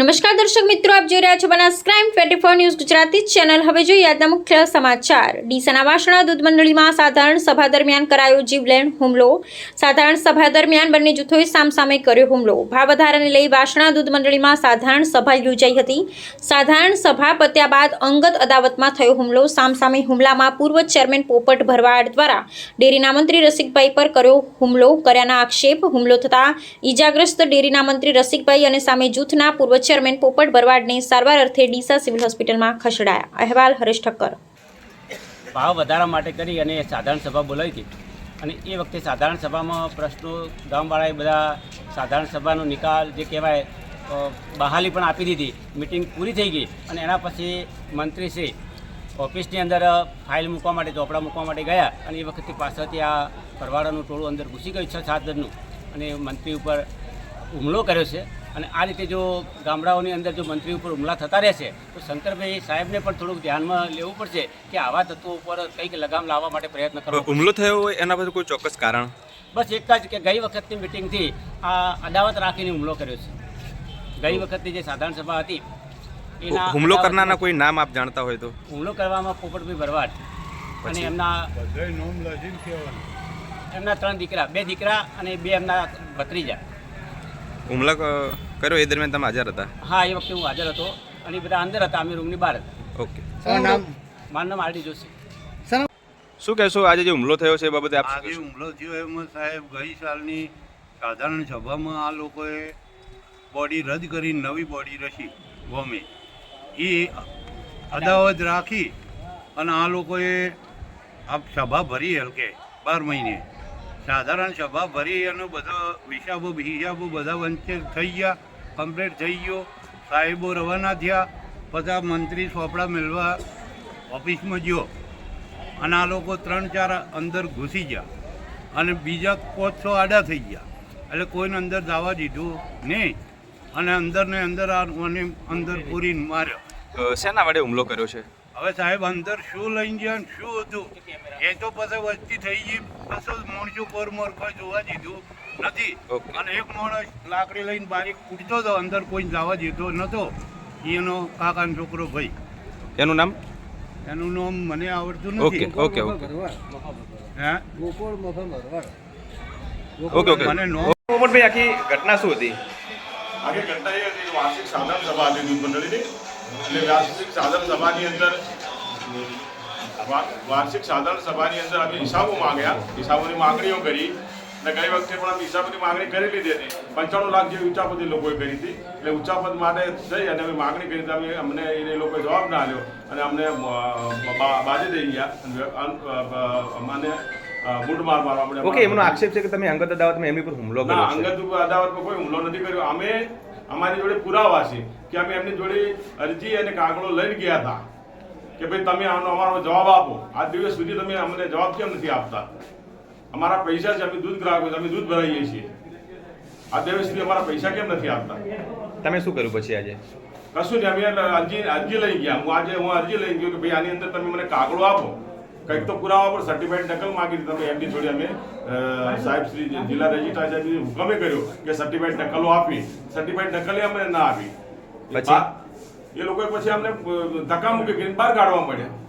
નમસ્કાર દર્શક મિત્રો, આપ જોઈ રહ્યા છો Banas crime twenty four news Gujarati channel હવે જોઈએ આજના મુખ્ય સમાચાર. ડીસાના વાસણા દૂધ મંડળીમાં સાધારણ સભા દરમિયાન કરાયો જીવલેણ હુમલો. સાધારણ સભા દરમિયાન બંને જૂથોએ સામસામે કર્યો હુમલો. ભાવ વધારાને લઈ વાસણા દૂધ મંડળીમાં સાધારણ સભા યોજાઈ હતી. સાધારણ સભા પત્યા બાદ અંગત અદાવતમાં થયો હુમલો. સામસામે હુમલામાં પૂર્વ ચેરમેન પોપટ ભરવાડ દ્વારા ડેરીના મંત્રી રસિકભાઈ પર કર્યો હુમલો કર્યાના આક્ષેપ. હુમલો થતાં ઈજાગ્રસ્ત ડેરીના મંત્રી રસિકભાઈ અને સામે જૂથના પૂર્વ ચેરમેન પોપટ ભરવાડને સારવાર અર્થે ડીસા સિવિલ હોસ્પિટલમાં ખસેડાયા. અહેવાલ હરેશ ઠક્કર. ભાવ વધારા માટે કરી અને સાધારણ સભા બોલાવી હતી. અને એ વખતે સાધારણ સભામાં પ્રશ્નો, ગામવાળાએ બધા સાધારણ સભાનો નિકાલ જે કહેવાય બહાલી પણ આપી દીધી. મિટિંગ પૂરી થઈ ગઈ અને એના પછી મંત્રીશ્રી ઓફિસની અંદર ફાઇલ મૂકવા માટે, ચોપડા મૂકવા માટે ગયા અને એ વખતે પાછળથી આ ભરવાડાનું ટોળું અંદર ઘૂસી ગયું, છ સાત જણનું અને મંત્રી ઉપર હુમલો કર્યો છે. અને આ રીતે જો ગામડાઓની અંદર જો મંત્રી ઉપર હુમલા થતા રહેશે તો શંકરભાઈ સાહેબને પણ થોડુંક ધ્યાનમાં લેવું પડશે કે આવા તત્વો ઉપર કંઈક લગામ લાવવા માટે પ્રયત્ન કરવો હુમલો થયો હોય એના પર કોઈ ચોક્કસ કારણ? બસ એક જ કે ગઈ વખતની મિટિંગથી આ અદાવત રાખીને હુમલો કર્યો છે. ગઈ વખતની જે સાધારણ સભા હતી એના હુમલો કરનારના કોઈ નામ આપ જાણતા હોય તો? હુમલો કરવામાં પોપટભાઈ ભરવાડ અને એમના એમના ત્રણ દીકરા બે દીકરા અને બે એમના ભત્રીજા. હુમલો કર્યો એ દરમિયાન તમે હાજર હતા? હા એ વખતે હું હાજર હતો અને બધા અંદર હતા અમે રૂમની બહાર હતા. ઓકે. મારું નામ આરડી જોશી. શું કહેશો? આજે જે હુમલો થયો છે એ બાબતે આપ આજે હુમલો થયો એમાં સાહેબ ગઈ સાલની સાધારણ સભામાં આ લોકોએ બોડી રદ કરી નવી બોડી રચી ગોમે એ અદાવત રાખી અને આ લોકોએ આ સભા ભરી હલકે બાર મહિને. સાધારણ સભા ભરી અને બધો હિસાબો હિસાબો બધા વંચે થઈ ગયા કમ્પ્લીટ થઈ ગયો. સાહેબો રવાના થયા, બધા મંત્રી ચોપડા મેળવા ઓફિસમાં ગયો. અને આ લોકો ત્રણ ચાર અંદર ઘૂસી ગયા. અને બીજા પાંચસો આડા થઈ ગયા. એટલે કોઈને અંદર દાવા દીધું નહીં. અને અંદરને અંદર આ અંદર પૂરીને માર્યો. શેના વડે હુમલો કર્યો છે? હવે સાહેબ અંદર શું લઈને ગયા શું હતું? એ તો પછી વસ્તી થઈ ગઈ. પછી મોણસું પર મોરખો જોવા દીધું. નથી. અને એક માણસ લાકડી લઈને બારી કૂદતો હતો અંદર કોઈ જવા દીધો નતો. એનો કાકાનો છોકરો ભાઈ. એનું નામ? એનું નામ મને આવડતું નથી. ઓકે ઓકે હે? Okay okay. મને નો પોપટભાઈ આખી ઘટના શું હતી? આખી ઘટના એ હતી વાર્ષિક સાધારણ સભા હતી દૂધ મંડળીની. એટલે વાર્ષિક સાધારણ સભાની અંદર વાર્ષિક સાધારણ સભાની અંદર અમે હિસાબો માંગ્યા. હિસાબોની માંગણીઓ કરી અને ગઈ વખતે પણ અમે હિસાબોની માંગણી કરી લીધી હતી. પંચાણું લાખ જેવી ઉચ્ચાપતિ લોકોએ કરી હતી. એટલે ઉચ્ચાપત માટે જઈ અને અમે માંગણી કરી અમે અમને એ લોકોએ જવાબ ના આવ્યો અને અમને બાજી દઈ ગયા અમને માર મારવા મળ્યા ઓકે એમનો આક્ષેપ છે કે તમે અંગત અદાવતમાં એમની પર હુમલો કર્યો અંગત અદાવતમાં કોઈ હુમલો નથી કર્યો. અમે અમારી જોડે પુરાવા છે કે અમે એમની જોડે અરજી અને કાગળો લઈને ગયા હતા કે ભાઈ તમે આનો અમારો જવાબ આપો. આજ દિવસ સુધી તમે અમને જવાબ કેમ નથી આપતા? અમારા પૈસા છે અમે દૂધ ગ્રાહકો અમે દૂધ ભરાઈએ છીએ. આ દિવસ સુધી અમારા પૈસા કેમ નથી આપતા? તમે શું કર્યું પછી આજે? કશું નહીં અમે અરજી અરજી લઈ ગયા. હું આજે હું અરજી લઈ ગયો કે ભાઈ આની અંદર તમે મને કાગળો આપો. કંઈક તો પુરાવા પર સર્ટિફાઈડ નકલ માગી તમે એમની જોડે અમે સાહેબ શ્રી જિલ્લા રજિસ્ટ્રાર સાહેબ હુકમે કર્યો કે સર્ટિફાઈડ નકલો આપી સર્ટિફાઈડ નકલે અમને ના આપી? એ લોકોએ પછી અમને ધક્કા મૂકી બહાર કાઢવા મળ્યા.